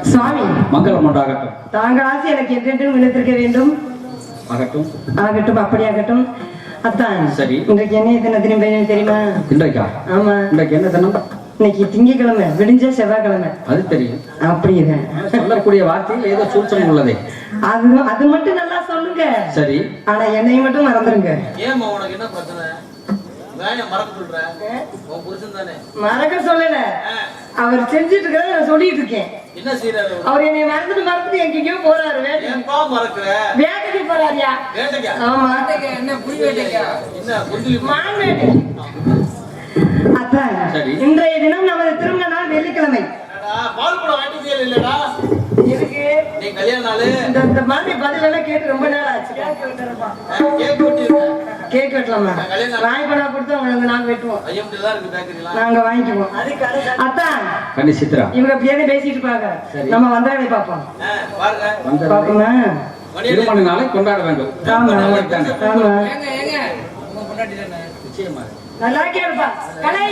சுவாமி. மங்களம் உண்டாகட்டும். தாங்கள் ஆசை எனக்கு என்றென்றும் நிலைத்திருக்க வேண்டும். ஆகட்டும். ஆகட்டும் அப்படியாகட்டும். அத்தான் சரி. இன்றைக்கு என்ன தின தினம் தெரியுமா? இன்றைக்கா? ஆமா. இன்றைக்கு என்ன தினம்? இன்னைக்கு திங்கக்கிழமை விடிஞ்ச செவ்வாய்க்கிழமை. அது தெரியும். அப்படிங்க சொல்லக்கூடிய வார்த்தையில் ஏதோ சூழ்ச்சம் உள்ளதே. அது அது மட்டும் நல்லா சொல்லுங்க. சரி. ஆனா என்னைய மட்டும் மறந்துருங்க. ஏம்மா உனக்கு என்ன பிரச்சனை? மறக்க சொல்ற உன் புருஷன் தானே. மறக்க சொல்லல. அவர் செஞ்சுட்டு இருக்கிறத நான் சொல்லிட்டு இருக்கேன் என்ன செய்யறாரு அவரு? என்னை மறந்துட்டு மறந்துட்டு எங்கேயோ போறாரு வேட்டைக்கு. மறக்கிற? வேட்டைக்கு போறாருயா? வேட்டைக்கா? ஆமா. என்ன புலி வேட்டைக்கா? என்ன குண்டிலி மான் வேட்டைக்கு சரி. இன்றைய தினம் நமது திருமண நாள் வெள்ளிக்கிழமை. பால் கூட வாங்கி இல்லடா இருக்கு நீ கல்யாண நாளு. இந்த இந்த மாதிரி பதில் எல்லாம் கேட்டு ரொம்ப நாள் ஆச்சு. கேக் கேக் வெட்டலாமா? கொடுத்து அவங்க நாங்க வெட்டுவோம். ஐயம் தான் இருக்கு பேக்கரிலாம் நாங்க வாங்கிக்குவோம். அத்தான் கண்ணி சித்ரா. இவங்க அப்படியே பேசிட்டு இருப்பாங்க? நம்ம வந்தாலே பார்ப்போம். பாருங்க. மணி திருமண நாளை கொண்டாட வேண்டும். நல்லா கேளுப்பா கலை.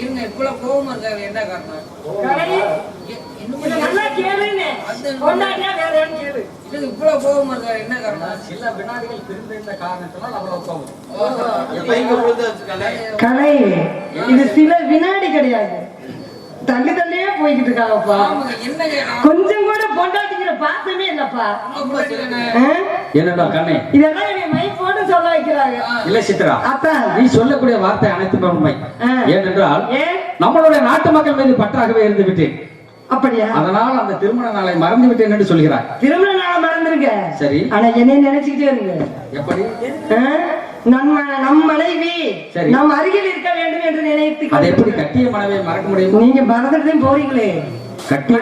இருங்க இவ்வளவு கோவமா இருக்காரு என்ன காரணம்? இவ்வளவு கோவமா இருக்காரு என்ன காரணம்? சில வினாடிகள் காரணத்தினால் அவ்வளவு கோபம் கலை இது சில வினாடி கிடையாது. தள்ளி தள்ளியே போய்கிட்டு இருக்காங்கப்பா கொஞ்சம் கூட பொண்டாட்டிங்கிற பாசமே இல்லப்பா? என்னடா கண்ணே? இதெல்லாம் என்னை மை போட்டு சொல்ல வைக்கிறாங்க. இல்ல சித்ரா அத்தான் நீ சொல்லக்கூடிய வார்த்தை அனைத்துமே உண்மை. ஏனென்றால் ஏன் நம்மளுடைய நாட்டு மக்கள் மீது பற்றாகவே இருந்து விட்டேன். அப்படியா? அதனால் அந்த திருமண நாளை மறந்து விட்டேன் என்று சொல்கிறார். திருமண நாள மறந்துருங்க. சரி. ஆனா என்னைய நினைச்சுக்கிட்டே இருங்க. எப்படி? ஆ? நம்ம நம் மனைவி சரி. நம் அருகில் இருக்க வேண்டும் என்று நினைத்து அதை எப்படி கட்டிய மனைவை மறக்க முடியும்? நீங்க மறந்துட்டு போறீங்களே. கட்டிய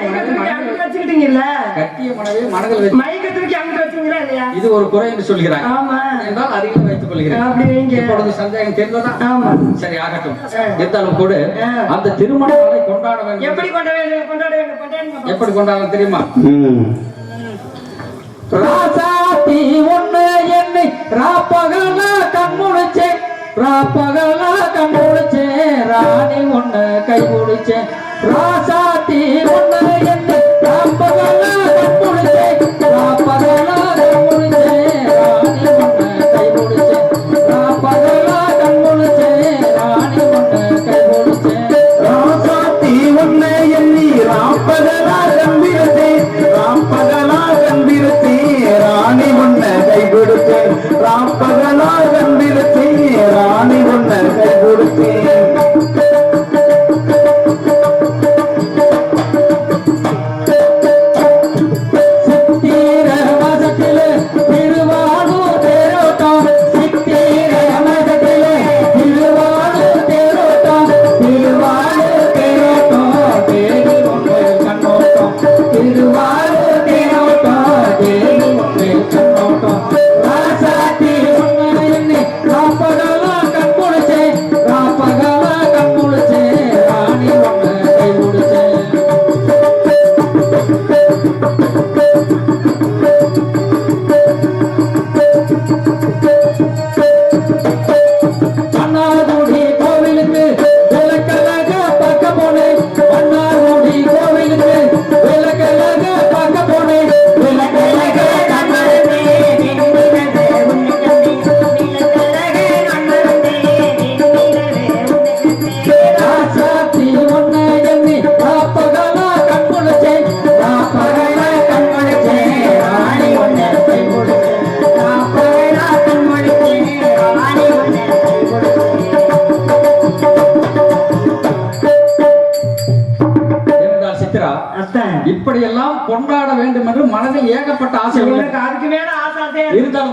வச்சுக்கிட்டீங்கல்ல? கட்டிய மனைவை மனதில் வைத்து மயக்கத்திற்கு அங்கிட்டு வச்சீங்களா இல்லையா? இது ஒரு குறை என்று ஆமா. என்றால் அருகில் வைத்துக் கொள்கிறேன். இப்பொழுது சந்தேகம் தெரிந்ததா? ஆமா. சரி ஆகட்டும். இருந்தாலும் கூட. அந்த திருமண நாளை கொண்டாட வேண்டும். எப்படி கொண்டாட வேண்டும்? கொண்டாட வேண்டும். எப்படி கொண்டாடலாம் தெரியுமா? ராசாத்தி ஒண்ணு என்னை ராப்பகலா கண்முழிச்சே ராப்பகலா கண்முழிச்சே ராணி ஒண்ணு கை முடிச்சேன் ராசாத்தி ஒண்ணு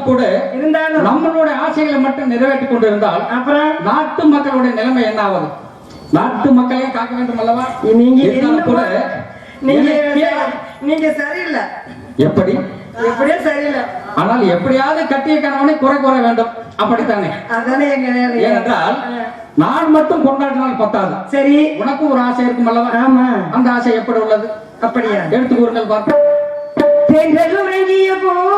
கூட இருந்தாலும் நம்மளுடைய ஆசைகளை மட்டும் நிறைவேற்றிக் கொண்டிருந்தால் அப்புறம்? நாட்டு மக்களுடைய நிலைமை என்ன ஆவது? நாட்டு மக்களை காக்க வேண்டும் அல்லவா? நீங்க கூட நீங்க நீங்க சரியில்லை. எப்படி? எப்படியோ சரியில்லை. ஆனால் எப்படியாவது கட்டிய கணவனை குறை கூற வேண்டும். அப்படித்தானே? அதானே எங்க. ஏனென்றால் நான் மட்டும் கொண்டாடினால் பத்தாது. சரி. உனக்கும் ஒரு ஆசை இருக்கும் அல்லவா? ஆமா. அந்த ஆசை எப்படி உள்ளது? அப்படியா? எடுத்து கூறுங்கள் பார்ப்போம். பெண்கள் உறங்கிய போதும்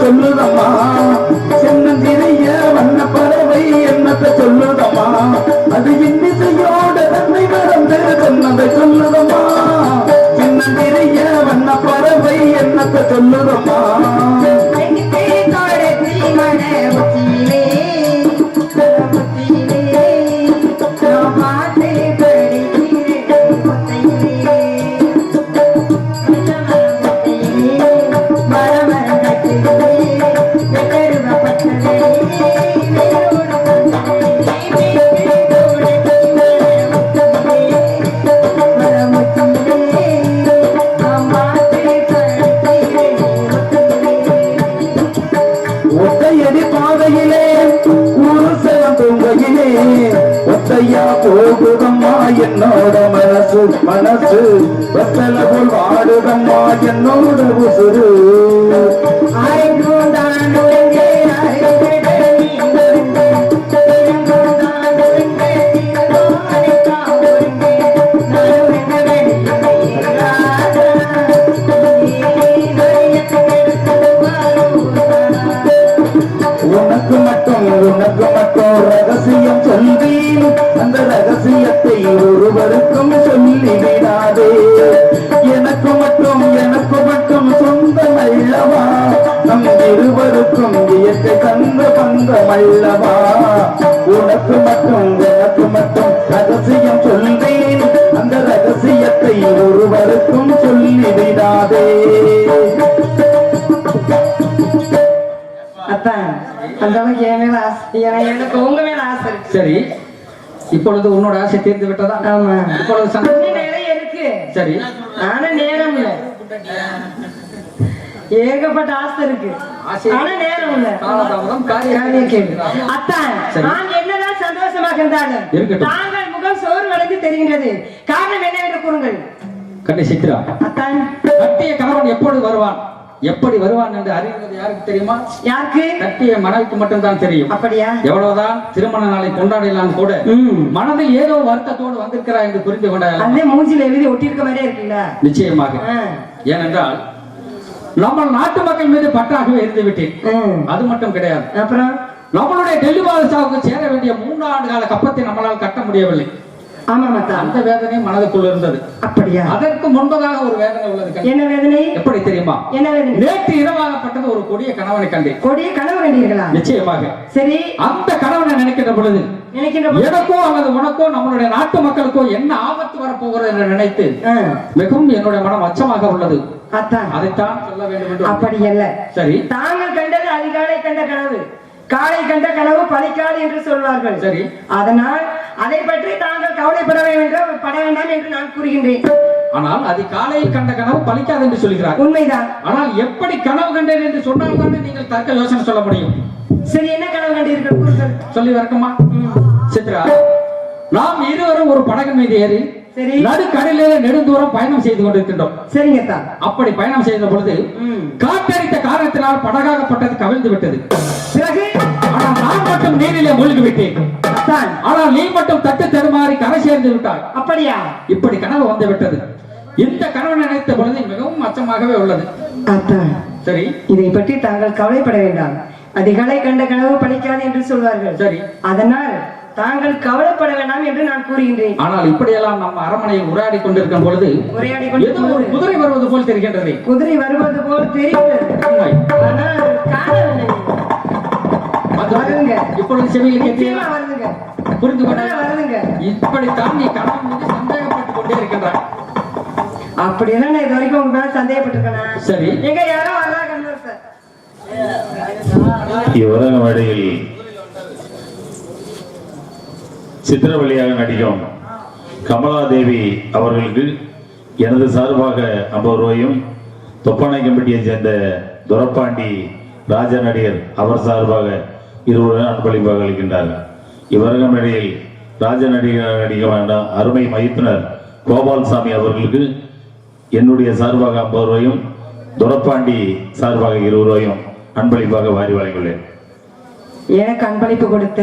சொல்லுதம்மா. எனக்கு- உங்க மேல ஆசை சரி. இப்பொழுது உன்னோட ஆசை தீர்ந்து விட்டதா? ஆமா. இப்பொழுது நிறைய இருக்கு. சரி. ஆனா நேரம் இல்ல. ஏகப்பட்ட ஆசை இருக்கு. ஆனா நேரம் இல்ல. காரியம் கேள்வி அத்தான். நான் என்னதான் சந்தோஷமாக இருந்தாலும். தாங்கள் முகம் சோர்வடைந்து தெரிகின்றது. காரணம் என்ன என்று கூறுங்கள். கண்ணி சித்ரா அத்தான். கட்டிய கணவன் எப்பொழுது வருவான்? எப்படி வருவான் என்று அறிவது யாருக்கு தெரியுமா? யாருக்கு? கட்டிய மனைவிக்கு மட்டும்தான் தெரியும். அப்படியா? எவ்வளவுதான் திருமண நாளை கொண்டாடினாலும் கூட மனதில் ஏதோ வருத்தத்தோடு வந்திருக்கிறாய் என்று புரிந்து கொண்டால் அதே மூஞ்சில எழுதி ஒட்டியிருக்க மாதிரியே இருக்குல்ல? நிச்சயமாக. ஏனென்றால் நம்ம நாட்டு மக்கள் மீது பற்றாகவே இருந்து விட்டேன். அது மட்டும் கிடையாது. அப்புறம்? நம்மளுடைய டெல்லி பாதுஷாவுக்கு சேர வேண்டிய மூன்று ஆண்டு கால கப்பத்தை நம்மளால் கட்ட முடியவில்லை. ஆமா மத்தா அந்த வேதனை மனதுக்குள் இருந்தது. அப்படியா? அதற்கு முன்பதாக ஒரு வேதனை உள்ளது. என்ன வேதனை? எப்படி தெரியுமா? என்ன வேதனை? நேற்று இரவாகப்பட்டது ஒரு கொடிய கணவனை கண்டேன். கொடிய கனவு கண்டீர்களா? நிச்சயமாக. சரி. அந்த கணவனை நினைக்கின்ற பொழுது எனக்கோ அல்லது உனக்கோ நம்மளுடைய நாட்டு மக்களுக்கோ என்ன ஆபத்து வரப்போகிறது என்று நினைத்து மிகவும் என்னுடைய மனம் அச்சமாக உள்ளது. அதைத்தான் சொல்ல வேண்டும் அப்படி அல்ல சரி. தாங்கள் கண்டது அதிகாலை கண்ட கனவு. காலை கண்ட கனவு பலிக்காது என்று சொல்வார்கள். சரி. அதனால் அதை பற்றி தாங்கள் கவலைப்பட வேண்டும் பட வேண்டாம் என்று நான் கூறுகின்றேன். ஆனால் அது காலையில் கண்ட கனவு பலிக்காது என்று சொல்கிறார் உண்மைதான். ஆனால் எப்படி கனவு கண்டேன் என்று சொன்னால் தானே நீங்கள் தர்க்க யோசனை சொல்ல முடியும். சரி என்ன கனவு கண்டீர்கள்? சொல்லி வரட்டுமா. சித்ரா நாம் இருவரும் ஒரு படகு மீது ஏறி சரி. நடுக்கடலிலே நெடுந்தூரம் பயணம் செய்து கொண்டிருக்கின்றோம். சரிங்க தான் அப்படி பயணம் செய்த பொழுது. காற்றடித்த காரணத்தினால் படகாகப்பட்டது கவிழ்ந்து விட்டது. பிறகு மட்டும் நீரிலே மூழ்கி விட்டேன் ஆனால் நீ மட்டும் தட்டு தடுமாறி கரை சேர்ந்து விட்டாய். அப்படியா? இப்படி கனவு வந்து விட்டது. இந்த கனவு நினைத்த பொழுது மிகவும் அச்சமாகவே உள்ளது. சரி. இதை பற்றி தாங்கள் கவலைப்பட வேண்டாம். அதிகாலை கண்ட கனவு பலிக்காது என்று சொல்வார்கள். சரி. அதனால் தாங்கள் கவலைப்பட வேண்டாம் என்று நான் கூறுகின்றேன். ஆனால் இப்படியெல்லாம் நம்ம அரண்மனையில் உரையாடி கொண்டிருக்கும் பொழுது உரையாடி ஒரு குதிரை வருவது போல் தெரிகின்றது. குதிரை வருவது போல் தெரிகிறது. ஆனால் காணவில்லை. அது வருங்க. இப்பொழுது செவியில் நிச்சயமா கேட்டீர்களா? வருதுங்க. புரிந்து குதிரை கொண்டால் வருதுங்க. இப்படித்தான் நீ கனவு மீது சந்தேகப்பட்டு கொண்டே இருக்கின்றாய். அப்படியெல்லாம் நான் இது வரைக்கும் உங்க மேல சந்தேகப்பட்டிருக்கேனா? சரி. எங்க யாரோ வர்றாங்க சார். இவ்வுலக மேடையில் சித்திரவழியாக நடிக்கும் கமலாதேவி அவர்களுக்கு எனது சார்பாக ஐம்பது ரூபாயும் தொப்பானை கம்பெட்டியைச் சேர்ந்த துரப்பாண்டி ராஜ நடிகர் அவர் சார்பாக இருவரும் அன்பளிப்பாக அளிக்கின்றார்கள். இவர்கள் இடையில் ராஜ நடிகர் நடிகமான அருமை மைத்துனர் கோபால்சாமி அவர்களுக்கு என்னுடைய சார்பாக ஐம்பது ரூபாயும் துரப்பாண்டி சார்பாக இருபது ரூபாயும் அன்பளிப்பாக வாரி வழங்கியுள்ளேன். எனக்கு அன்பளிப்பு கொடுத்த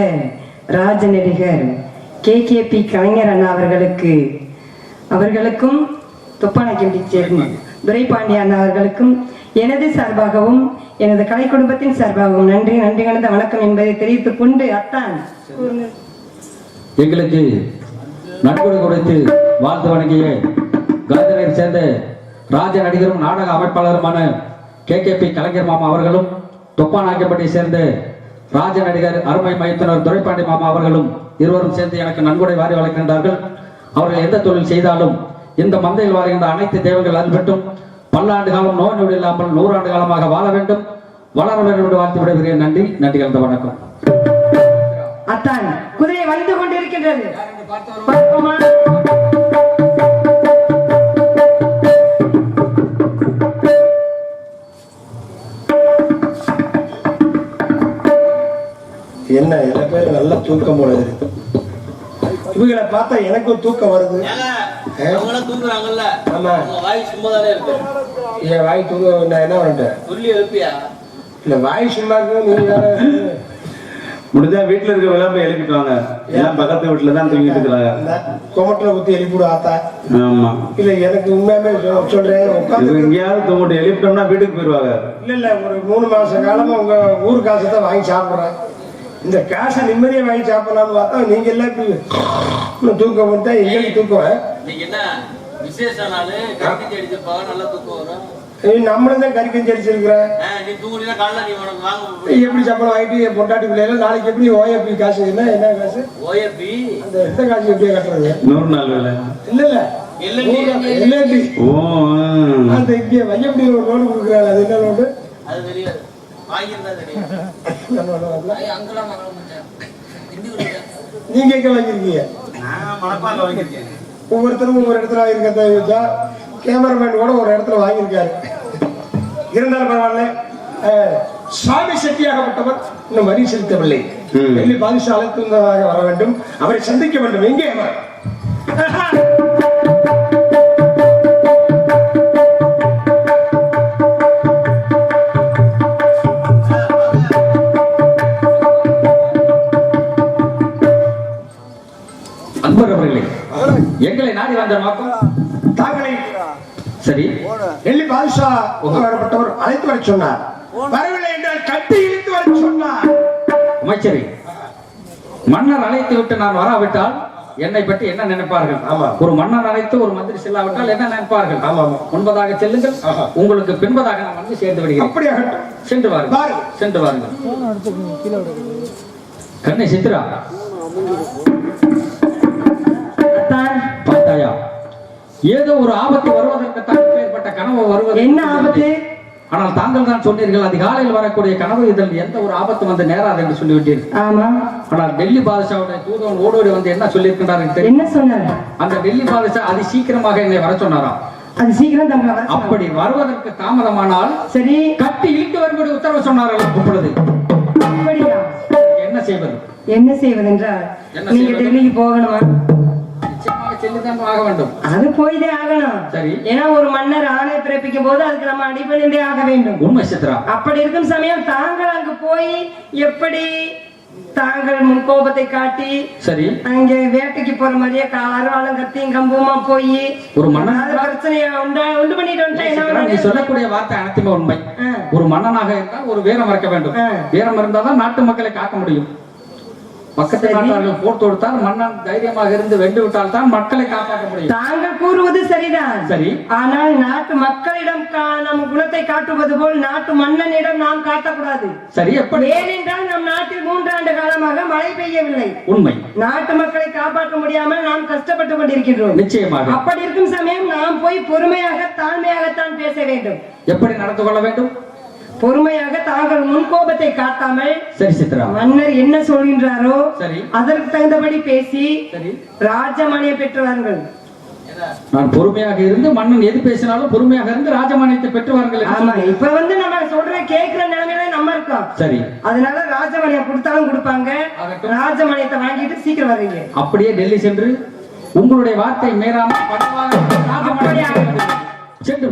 ராஜ நடிகர் கே. கே. பி. கலைஞர் அண்ணா அவர்களுக்கு அவர்களுக்கும் துப்பானக்கிண்டி சேர்ந்த துரைபாண்டி அண்ணா அவர்களுக்கும் எனது சார்பாகவும் எனது கலை குடும்பத்தின் சார்பாகவும் நன்றி நன்றி கலந்த வணக்கம் என்பதை தெரிவித்துக் கொண்டு அத்தான். எங்களுக்கு நன்கொடை கொடுத்து வாழ்த்து வணங்கிய கலைஞரை சேர்ந்த ராஜ நடிகரும் நாடக அமைப்பாளருமான கே கே பி கலைஞர் மாமா அவர்களும் தொப்பானாக்கப்பட்டியை சேர்ந்த ராஜ நடிகர் அருமை மையத்தினர் துரைப்பாண்டி மாமா அவர்களும் இருவரும் சேர்ந்து எனக்கு நன்கொடை வாரி வழங்குகின்றார்கள். அவர்கள் எந்த தொழில் செய்தாலும் இந்த மந்தையில் வருகின்ற அனைத்து தேவைகள் அன்பட்டும் பல்லாண்டு காலம் நோய் நொடி இல்லாமல் நூறாண்டு காலமாக வாழ வேண்டும். வளர வேண்டும் என்று வாழ்த்து விடைபெறுகிறேன். நன்றி. நன்றி கலந்த வணக்கம். அத்தான் குதிரை வந்து கொண்டிருக்கின்றது. பார்ப்போமா? என்ன எனக்கு பேர் நல்ல தூக்கம் இருக்கு. இவங்களை பார்த்தா எனக்கும் தூக்கம் வருது. அவங்களாம் தூங்குறாங்கல்ல. ஆமா. உங்க வாய் சும்மா தானே இருக்கு. என் வாய் தூங்க நான் என்ன பண்ணிட்டேன் சொல்லி எழுப்பியா? இல்ல வாய் சும்மா இருக்கு நீ வேற. முடிஞ்சா வீட்டுல இருக்க விளம்ப எழுப்பிட்டு வாங்க. எல்லாம் பக்கத்து வீட்டுல தான் தூங்கிட்டு இருக்கிறாங்க. இந்த கொமட்டில் குத்தி எழுப்பிடு ஆத்தா. ஆமா. இல்ல எனக்கு உண்மையாவே சொல்றேன். உட்காந்து எங்கேயாவது தூங்கிட்டு எழுப்பிட்டோம்னா வீட்டுக்கு போயிருவாங்க. இல்ல இல்ல ஒரு மூணு மாச காலமா உங்க ஊர் காசை தான் வாங்கி சாப்பிடுறேன். இந்த காசை நிம்மதியா வாங்கி சாப்பிடலாம்னு பார்த்தா நீங்க எல்லாம் தூக்கம் வந்தா எங்களுக்கு தூக்கம் இன்னைக்கு என்ன விசேஷ நாள்? கட்டி அடிச்சிருப்பாங்க நல்லா தூக்கம் வரும். நம்மளும் தான் கறி கஞ்சி அடிச்சிருக்கிறேன் நீ தூங்குனீங்கன்னா காலைல நீ உனக்கு வாங்க எப்படி சம்பளம் வாங்கிட்டு பொண்டாட்டி பிள்ளைல நாளைக்கு எப்படி ஓஏபி காசு? என்ன என்ன காசு? ஓஎப்பி அந்த எந்த காசு எப்படியே கட்டுறது? நூறு நாள் வேலை. இல்ல இல்ல. இல்லடி. இல்லடி ஓ ஆ. அந்த இங்கே வையப்படி ஒரு லோன் கொடுக்குறாங்க அது என்ன லோனு அது தெரியாது. வாங்கியிருந்தா தெரியும் நீங்க எங்க வாங்கிருக்கீங்க ஒவ்வொருத்தரும் ஒவ்வொரு இடத்துல வாங்கியிருக்க கேமராமேன் கூட ஒரு இடத்துல வாங்கியிருக்காரு. இருந்தாலும் பரவாயில்ல. சுவாமி செட்டியாகப்பட்டவர் இன்னும் வரி செலுத்தவில்லை. டெல்லி பாதுஷா அழைத்துவதாக வர வேண்டும். அவரை சந்திக்க வேண்டும். எங்கே அவர்? அன்பர் அவர்களே எங்களை நாடி வந்த நோக்கம் தாங்களை சரி. டெல்லி பாதுஷா வரப்பட்டவர் அழைத்து வர சொன்னார். வரவில்லை என்றால் கட்டி இழுத்து வர சொன்னார். அமைச்சரே மன்னர் அழைத்து விட்டு நான் வராவிட்டால் என்னை பற்றி என்ன நினைப்பார்கள்? ஆமா. ஒரு மன்னர் அழைத்து ஒரு மந்திரி செல்லாவிட்டால் என்ன நினைப்பார்கள்? ஆமா. முன்பதாக செல்லுங்கள். உங்களுக்கு பின்பதாக நான் வந்து சேர்ந்து விடுகிறேன். அப்படியாகட்டும். சென்று வாருங்கள். வாருங்கள். சென்று வாருங்கள். கண்ணை சித்ரா ஏதோ ஒரு ஆபத்து வருவதற்கு தான் ஏற்பட்ட கனவு வருவது என்ன ஆபத்து? ஆனால் தாங்கள் தான் சொன்னீர்கள் அதிகாலையில் வரக்கூடிய கனவு இதில் எந்த ஒரு ஆபத்து வந்து நேராது என்று சொல்லிவிட்டீர்கள். ஆமா. ஆனால் டெல்லி பாதுஷாவுடைய தூதவன் ஓடோடி வந்து என்ன சொல்லியிருக்கின்றார்கள் தெரியும். என்ன சொன்னார்? அந்த டெல்லி பாதுஷா அதி சீக்கிரமாக என்னை வர சொன்னாராம். அது சீக்கிரம் சொன்னார். அப்படி வருவதற்கு தாமதமானால் சரி. கட்டி இழுத்து வரும்படி உத்தரவு சொன்னார்கள் இப்பொழுது என்ன செய்வது? என்ன செய்வதென்றால் என்ன நீங்க செய்வது? டெல்லிக்கு போகணுமா? செல்லிதான் ஆக வேண்டும். அது போய்தே ஆகணும். சரி. ஏன்னா ஒரு மன்னர் ஆணை பிறப்பிக்கும் போது அதுக்கு நம்ம அடிபணிந்தே ஆக வேண்டும். உண்மை சித்ரா. அப்படி இருக்கும் சமயம் தாங்கள் அங்கு போய் எப்படி தாங்கள் முன் கோபத்தை காட்டி சரி. அங்க வேட்டைக்கு போற மாதிரியே அருவாளும் கத்தியும் கம்புமா போய் ஒரு அது பிரச்சனையை உண்டா? உண்டு பண்ணிட்டு நீ? சொல்லக்கூடிய வார்த்தை அனைத்துமே உண்மை. ஒரு மன்னனாக இருந்தால் ஒரு வீரம் இருக்க வேண்டும். வீரம் இருந்தால்தான் நாட்டு மக்களை காக்க முடியும். பக்கத்து. நாட்டார்கள் போர் தொடுத்தால் மன்னன் தைரியமாக இருந்து வென்று விட்டால் தான் மக்களை காப்பாற்ற முடியும். தாங்கள் கூறுவது சரிதான். சரி. ஆனால் நாட்டு மக்களிடம் நம் குணத்தை காட்டுவது போல் நாட்டு மன்னனிடம் நாம் காட்டக்கூடாது. சரி எப்படி? ஏனென்றால் நம் நாட்டில் மூன்றாண்டு காலமாக மழை பெய்யவில்லை. உண்மை. நாட்டு மக்களை காப்பாற்ற முடியாமல் நாம் கஷ்டப்பட்டு கொண்டிருக்கின்றோம். நிச்சயமாக. அப்படி இருக்கும் சமயம் நாம் போய் பொறுமையாக தாழ்மையாகத்தான் பேச வேண்டும். எப்படி நடந்து கொள்ள வேண்டும்? பொறுமையாக தாங்கள் முன்கோபத்தை காட்டாமல் சரி சித்ரா. மன்னர் என்ன சொல்கின்றாரோ சரி. அதற்கு தகுந்தபடி பேசி சரி. ராஜமணியை பெற்று வாருங்கள் என்ன நான் பொறுமையாக இருந்து மன்னன் எது பேசினாலும் பொறுமையாக இருந்து ராஜமானியத்தை பெற்று வாருங்கள் என்று ஆமா. இப்ப வந்து நம்ம சொல்ற கேக்குற நிலைமையில நம்ம இருக்கோம். சரி. அதனால ராஜமணியம் கொடுத்தாலும் கொடுப்பாங்க. ஆகட்டும். ராஜமணியத்தை வாங்கிட்டு சீக்கிரம் வர்றீங்க. அப்படியே டெல்லி சென்று உங்களுடைய வார்த்தை மீறாமல் ராஜமானியத்தை சென்று